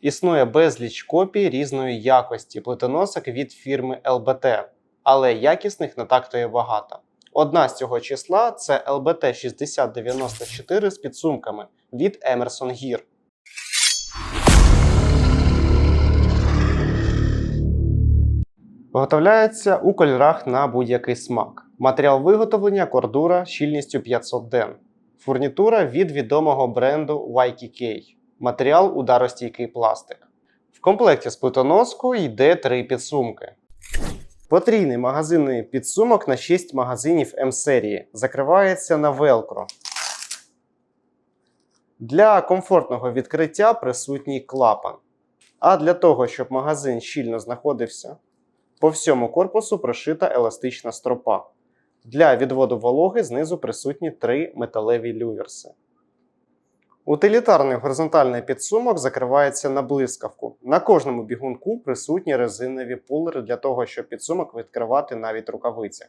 Існує безліч копій різної якості плитоносок від фірми LBT, але якісних не так то і багато. Одна з цього числа це LBT 6094 з підсумками від Emerson Gear. Виготовляється у кольорах на будь-який смак. Матеріал виготовлення кордура щільністю 500 ден. Фурнітура від відомого бренду YKK. Матеріал ударостійкий пластик. В комплекті з плитоноскою йде три підсумки. Потрійний магазинний підсумок на 6 магазинів М-серії. Закривається на велкро. Для комфортного відкриття присутній клапан. А для того, щоб магазин щільно знаходився, по всьому корпусу прошита еластична стропа. Для відводу вологи знизу присутні три металеві люверси. Утилітарний горизонтальний підсумок закривається на блискавку. На кожному бігунку присутні резинові пулери для того, щоб підсумок відкривати навіть рукавицях.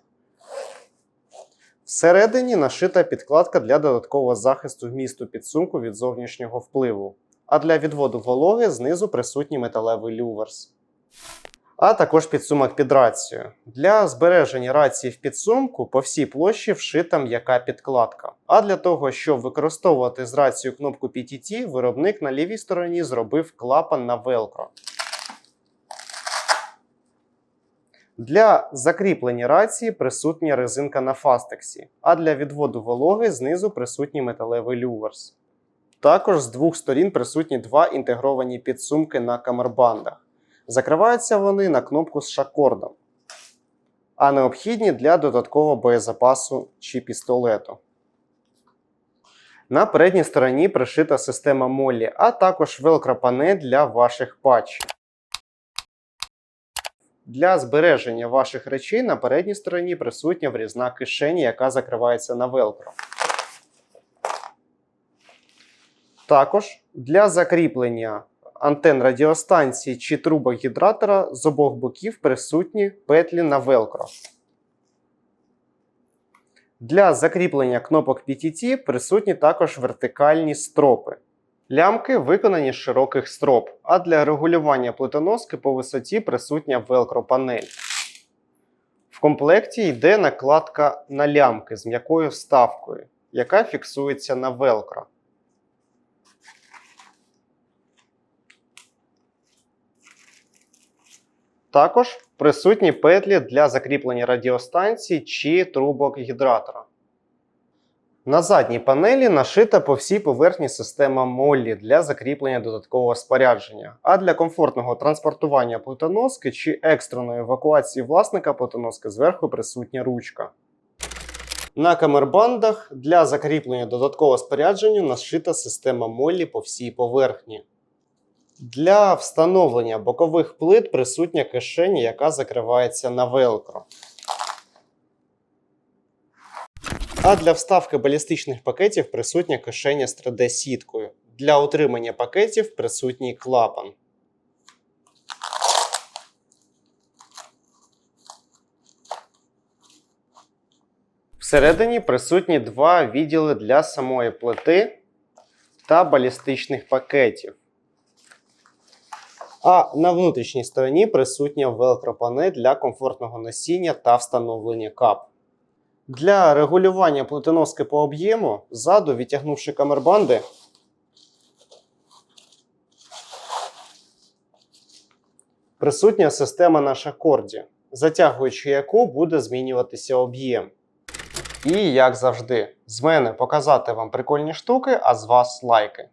Всередині нашита підкладка для додаткового захисту вмісту підсумку від зовнішнього впливу. А для відводу вологи знизу присутній металевий люверс а також підсумок під рацію. Для збереження рації в підсумку по всій площі вшита м'яка підкладка. А для того, щоб використовувати з рацією кнопку PTT, виробник на лівій стороні зробив клапан на велкро. Для закріплення рації присутня резинка на фастексі, а для відводу вологи знизу присутній металевий люверс. Також з двох сторін присутні два інтегровані підсумки на камербандах. Закриваються вони на кнопку з шакордом, а необхідні для додаткового боєзапасу чи пістолету. На передній стороні пришита система Моллі, а також велкропане для ваших патчів. Для збереження ваших речей на передній стороні присутня врізна кишеня, яка закривається на велкро. Також для закріплення антен радіостанції чи трубок гідратора з обох боків присутні петлі на велкро. Для закріплення кнопок PTT присутні також вертикальні стропи. Лямки виконані з широких строп, а для регулювання плитоноски по висоті присутня велкро-панель. В комплекті йде накладка на лямки з м'якою вставкою, яка фіксується на велкро. Також присутні петлі для закріплення радіостанцій чи трубок гідратора. На задній панелі нашита по всій поверхні система Моллі для закріплення додаткового спорядження, а для комфортного транспортування плитоноски чи екстреної евакуації власника плитоноски зверху присутня ручка. На камербандах для закріплення додаткового спорядження нашита система Моллі по всій поверхні. Для встановлення бокових плит присутня кишеня, яка закривається на велкро. А для вставки балістичних пакетів присутня кишеня з 3D-сіткою. Для утримання пакетів присутній клапан. Всередині присутні два відділи для самої плити та балістичних пакетів. А на внутрішній стороні присутня велкропане для комфортного носіння та встановлення кап. Для регулювання плитоноски по об'єму ззаду, відтягнувши камербанди, присутня система на шакорді, затягуючи яку буде змінюватися об'єм. І, як завжди, з мене показати вам прикольні штуки, а з вас лайки.